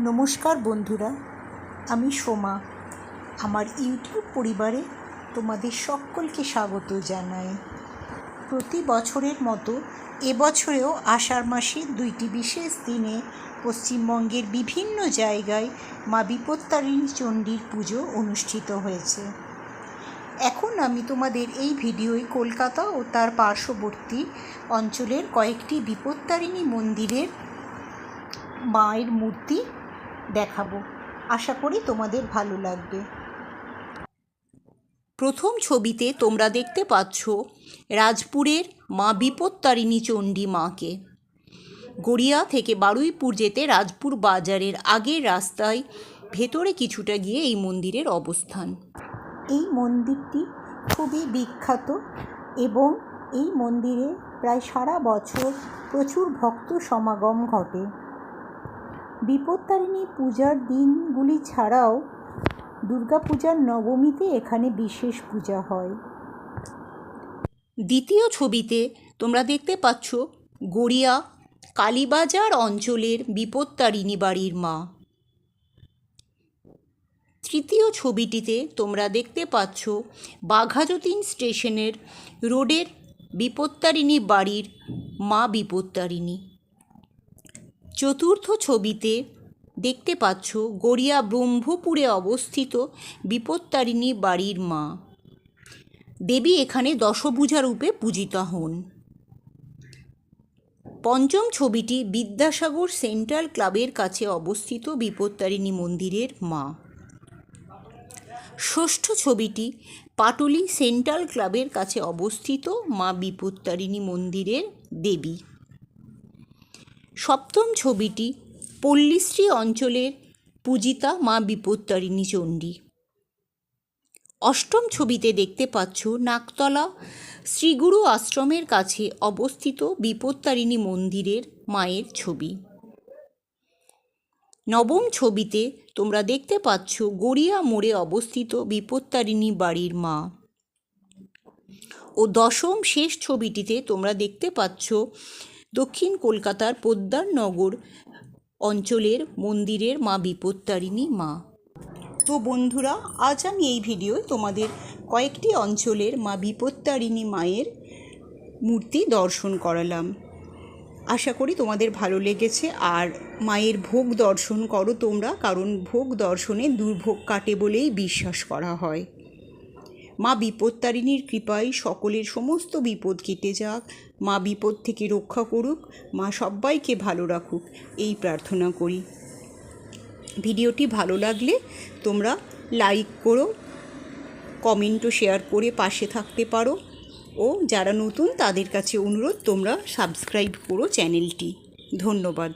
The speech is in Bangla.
নমস্কার বন্ধুরা, আমি সোমা। আমার ইউটিউব পরিবারে তোমাদের সকলকে স্বাগত জানাই। প্রতি বছরের মতো এবছরেও আষাঢ় মাসের দুইটি বিশেষ দিনে পশ্চিমবঙ্গের বিভিন্ন জায়গায় মা বিপত্তারিণী চণ্ডীর পুজো অনুষ্ঠিত হয়েছে। এখন আমি তোমাদের এই ভিডিওয় কলকাতা ও তার পার্শ্ববর্তী অঞ্চলের কয়েকটি বিপত্তারিণী মন্দিরের মায়ের মূর্তি দেখাবো। আশা করি তোমাদের ভালো লাগবে। প্রথম ছবিতে তোমরা দেখতে পাচ্ছ রাজপুরের মা বিপত্তারিণী চণ্ডী মাকে। গড়িয়া থেকে বারুইপুর যেতে রাজপুর বাজারের আগের রাস্তায় ভেতরে কিছুটা গিয়ে এই মন্দিরের অবস্থান। এই মন্দিরটি খুবই বিখ্যাত এবং এই মন্দিরে প্রায় সারা বছর প্রচুর ভক্ত সমাগম ঘটে। বিপত্তারিণী পূজার দিনগুলি ছাড়াও দুর্গাপূজার নবমীতে এখানে বিশেষ পূজা হয়। দ্বিতীয় ছবিতে তোমরা দেখতে পাচ্ছ গড়িয়া কালীবাজার অঞ্চলের বিপত্তারিণী বাড়ির মা। তৃতীয় ছবিটিতে তোমরা দেখতে পাচ্ছ বাঘাযতীন স্টেশনের রোডের বিপত্তারিণী বাড়ির মা বিপত্তারিণী। চতুর্থ ছবিতে দেখতে পাচ্ছ গড়িয়া ব্রহ্মপুরে অবস্থিত বিপত্তারিণী বাড়ির মা। দেবী এখানে দশভুজা রূপে পূজিতা হন। পঞ্চম ছবিটি বিদ্যাসাগর সেন্ট্রাল ক্লাবের কাছে অবস্থিত বিপত্তারিণী মন্দিরের মা। ষষ্ঠ ছবিটি পাটুলি সেন্ট্রাল ক্লাবের কাছে অবস্থিত মা বিপত্তারিণী মন্দিরের দেবী। সপ্তম ছবিটি পল্লীশ্রী অঞ্চলের পূজিতা মা বিপত্তারিণী চণ্ডী। অষ্টম ছবিতে দেখতে পাচ্ছ নাকতলা শ্রীগুরু আশ্রমের কাছে অবস্থিত বিপত্তারিণী মন্দিরের মায়ের ছবি। নবম ছবিতে তোমরা দেখতে পাচ্ছ গড়িয়া মোড়ে অবস্থিত বিপত্তারিণী বাড়ির মা। ও দশম শেষ ছবিটিতে তোমরা দেখতে পাচ্ছ দক্ষিণ কলকাতার পোদ্দারনগর অঞ্চলের মন্দিরের মা বিপত্তারিণী মা। তো বন্ধুরা, আজ আমি এই ভিডিওয় তোমাদের কয়েকটি অঞ্চলের মা বিপত্তারিণী মায়ের মূর্তি দর্শন করালাম। আশা করি তোমাদের ভালো লেগেছে, আর মায়ের ভোগ দর্শন করো তোমরা, কারণ ভোগ দর্শনে দুর্ভোগ কাটে বলেই বিশ্বাস করা হয়। মা বিপত্তারিণীর কৃপায় সকলের সমস্ত বিপদ কেটে যাক। মা বিপদ থেকে রক্ষা করুক, মা সবাইকে ভালো রাখুক, এই প্রার্থনা করি। ভিডিওটি ভালো লাগলে তোমরা লাইক করো, কমেন্টও শেয়ার করে পাশে থাকতে পারো ও যারা নতুন তাদের কাছে অনুরোধ, তোমরা সাবস্ক্রাইব করো চ্যানেলটি। ধন্যবাদ।